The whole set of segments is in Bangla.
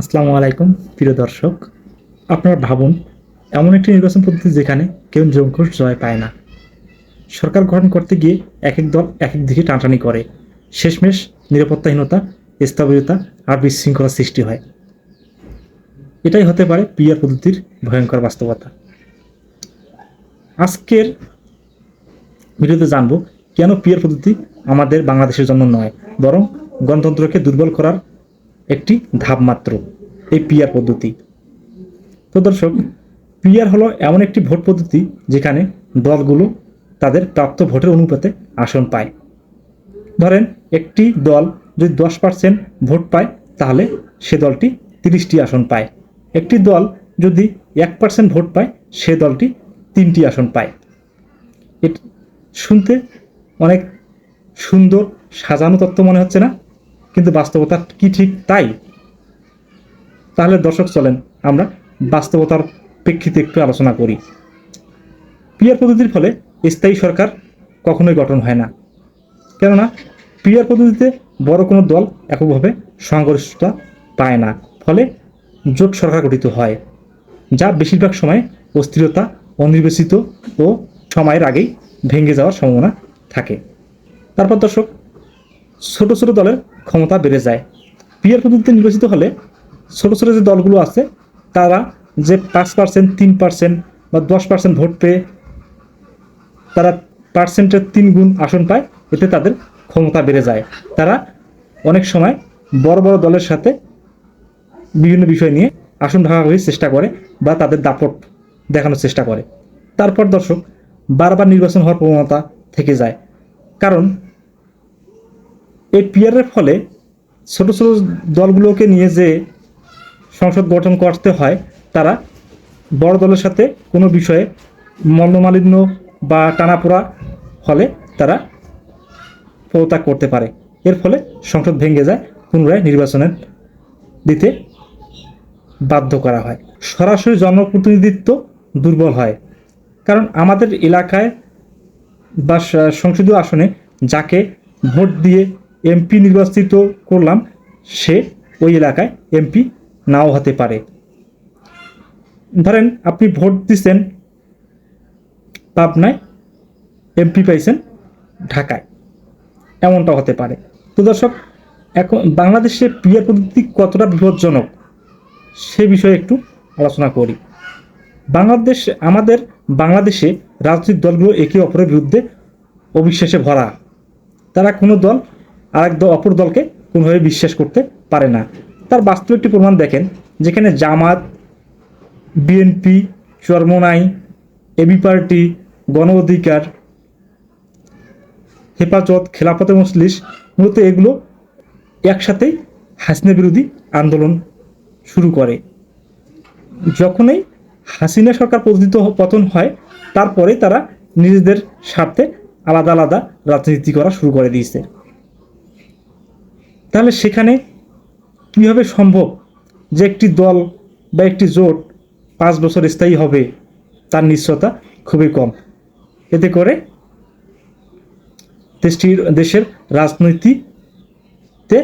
আসসালামু আলাইকুম, প্রিয় দর্শক। আপনারা ভাবুন, এমন একটি নির্বাচন পদ্ধতি যেখানে কেউ নিরঙ্কুশ জয় পায় না। সরকার গঠন করতে গিয়ে এক এক দল এক এক দিকে টানটানি করে। শেষমেশ নিরাপত্তাহীনতা, স্থবিরতা আর বিশৃঙ্খলা সৃষ্টি হয়। এটাই হতে পারে পিআর পদ্ধতির ভয়ঙ্কর বাস্তবতা। আজকের ভিডিওতে জানব, কেন পিআর পদ্ধতি আমাদের বাংলাদেশের জন্য নয়, বরং গণতন্ত্রকে দুর্বল করার একটি ধাপ মাত্র এই পিআর পদ্ধতি। তো দর্শক পিআর হলো এমন একটি ভোট পদ্ধতি যেখানে দলগুলো তাদের প্রাপ্ত ভোটের অনুপাতে আসন পায়। ধরেন, একটি দল যদি দশ পার্সেন্ট ভোট পায়, তাহলে সে দলটি তিরিশটি আসন পায়। একটি দল যদি এক পার্সেন্ট ভোট পায়, সে দলটি তিনটি আসন পায়। শুনতে অনেক সুন্দর, সাজানো তত্ত্ব মনে হচ্ছে না? কিন্তু বাস্তবতা কি ঠিক তাই? তাহলে দর্শক চলেন, আমরা বাস্তবতার প্রেক্ষিতে একটু আলোচনা করি। পিয়ার পদ্ধতির ফলে স্থায়ী সরকার কখনোই গঠন হয় না। কেননা, পিয়ার পদ্ধতিতে বড় কোনো দল এককভাবে সংঘর্ষতা পায় না। ফলে জোট সরকার গঠিত হয়, যা বেশিরভাগ সময় অস্থিরতা, অনির্বাচিত ও সময়ের আগেই ভেঙে যাওয়ার সম্ভাবনা থাকে। তারপর দর্শক, ছোট ছোট দলের ক্ষমতা বেড়ে যায়। পিয়ার পদ্ধতিতে নির্বাচিত হলে ছোটো ছোটো যে দলগুলো আছে, তারা যে পাঁচ পার্সেন্ট তিন পার্সেন্ট বা দশ পার্সেন্ট ভোট পেয়ে তারা পার্সেন্টের তিন গুণ আসন পায়, এতে তাদের ক্ষমতা বেড়ে যায়। তারা অনেক সময় বড় বড় দলের সাথে বিভিন্ন বিষয় নিয়ে আসন ভাগাভাগির চেষ্টা করে বা তাদের দাপট দেখানোর চেষ্টা করে। তারপর দর্শক, বারবার নির্বাচন হওয়ার প্রবণতা থেকে যায়। কারণ এই পিয়ারের ফলে ছোট ছোট দলগুলোকে নিয়ে যে সংসদ গঠন করতে হয়, তারা বড় দলের সাথে কোনো বিষয়ে মল্লমালিন্য বা টানাপোড়া হলে তারা পদত্যাগ করতে পারে। এর ফলে সংসদ ভেঙে যায়, পুনরায় নির্বাচনের দিতে বাধ্য করা হয়। সরাসরি জনপ্রতিনিধিত্ব দুর্বল হয়। কারণ আমাদের এলাকায় বা সংসদীয় আসনে যাকে ভোট দিয়ে এমপি নির্বাচিত করলাম, সে ওই এলাকায় এমপি নাও হতে পারে। ধরেন আপনি ভোট দিচ্ছেন, পাবনায় এমপি পাইছেন ঢাকায়, এমনটা হতে পারে। তো দর্শক, এখন বাংলাদেশে পিয়ার পদ্ধতি কতটা বিপজ্জনক, সে বিষয়ে একটু আলোচনা করি। বাংলাদেশ, আমাদের বাংলাদেশে রাজনৈতিক দলগুলো একে অপরের বিরুদ্ধে অবিশ্বাসে ভরা। তারা কোনো দল আরেক দল অপর দলকে কোনোভাবে বিশ্বাস করতে পারে না। তার বাস্তব একটি প্রমাণ দেখেন, যেখানে Jamaat, BNP, Charmonai, AB party, Gono Odhikar, Hefazat, খেলাফতে মজলিস মূলত এগুলো একসাথেই হাসিনা বিরোধী আন্দোলন শুরু করে। যখনই হাসিনা সরকার পতিত পতন হয় তারপরে তারা নিজেদের স্বার্থে আলাদা আলাদা রাজনীতি করা শুরু করে দিয়েছে। তাহলে সেখানে কীভাবে সম্ভব যে একটি দল বা একটি জোট পাঁচ বছর স্থায়ী হবে? তার নিশ্চয়তা খুবই কম। এতে করে দেশটির, দেশের রাজনৈতিকতে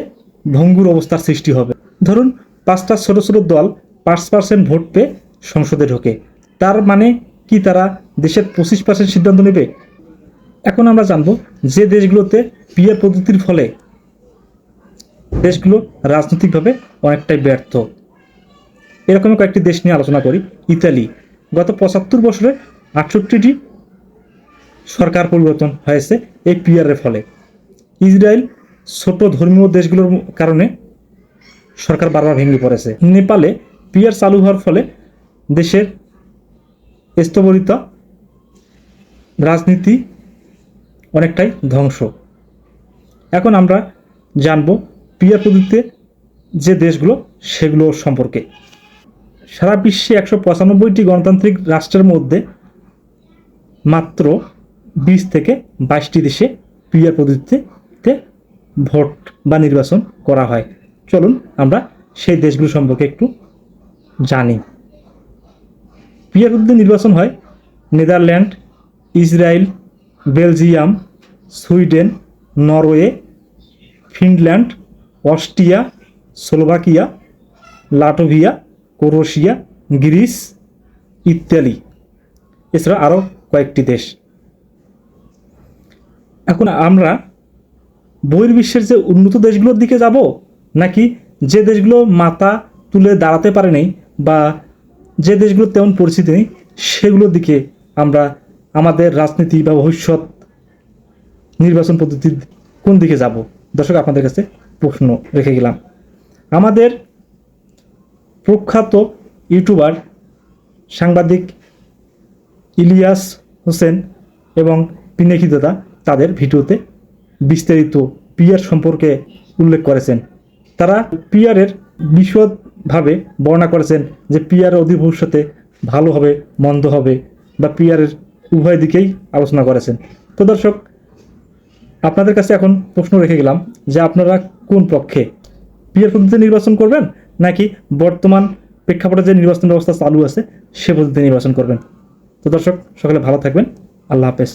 ভঙ্গুর অবস্থার সৃষ্টি হবে। ধরুন, পাঁচটা ছোট ছোট দল পাঁচ পার্সেন্ট ভোট পেয়ে সংসদে ঢোকে। তার মানে কি তারা দেশের পঁচিশ পার্সেন্ট সিদ্ধান্ত নেবে? এখন আমরা জানব যে দেশগুলোতে পিয়ার পদ্ধতির ফলে দেশগুলো রাজনৈতিকভাবে অনেকটাই ব্যর্থ। এরকম কয়েকটি দেশ নিয়ে আলোচনা করি। ইতালি, গত পঁচাত্তর বছরে আটষট্টিটি সরকার পরিবর্তন হয়েছে এই পিয়ারের ফলে। ইসরায়েল ছোট ধর্মীয় দেশগুলোর কারণে সরকার বারবার ভেঙে পড়েছে। নেপালে পিয়ার চালু হওয়ার ফলে দেশের স্থবরিতা রাজনীতি অনেকটাই ধ্বংস। এখন আমরা জানব পিয়ার পদ্ধতিতে যে দেশগুলো, সেগুলো সম্পর্কে। সারা বিশ্বে একশো পঁচানব্বইটি গণতান্ত্রিক রাষ্ট্রের মধ্যে মাত্র বিশ থেকে বাইশটি দেশে পিয়ার পদ্ধতিতে ভোট বা নির্বাচন করা হয়। চলুন আমরা সেই দেশগুলো সম্পর্কে একটু জানি। পিয়ার নির্বাচন হয় Netherland, Israel, Belgium, Sweden, Norway, Finland Austria, Slovakia, Latvia Croatia Greece ইত্যাদি। এছাড়া আরও কয়েকটি দেশ। এখন আমরা বহির্বিশ্বের যে উন্নত দেশগুলোর দিকে যাব, নাকি যে দেশগুলো মাথা তুলে দাঁড়াতে পারেনি বা যে দেশগুলো তেমন পরিস্থিতি নেই, সেগুলোর দিকে আমরা আমাদের রাজনীতি বা ভবিষ্যৎ নির্বাচন পদ্ধতির কোন দিকে যাব? দর্শক, আপনাদের কাছে প্রশ্ন রেখে গেলাম। আমাদের প্রখ্যাত ইউটিউবার, সাংবাদিক ইলিয়াস হোসেন এবং পিনাকি দাদা তাদের ভিডিওতে বিস্তারিত পিয়ার সম্পর্কে উল্লেখ করেছেন। তারা পিয়ারের বিশদভাবে বর্ণনা করেছেন যে পিয়ার অধি ভবিষ্যতে ভালো হবে, মন্দ হবে বা পিয়ারের উভয় দিকেই আলোচনা করেছেন। তো দর্শক, আপনাদের কাছে এখন প্রশ্ন রেখে গেলাম যে আপনারা কোন পক্ষে? পিয়ার পদ্ধতিতে নির্বাচন করবেন নাকি বর্তমান প্রেক্ষাপটে যে নির্বাচন ব্যবস্থা চালু আছে সে পদ্ধতিতে নির্বাচন করবেন? তো দর্শক, সকালে ভালো থাকবেন। আল্লাহ হাফেজ।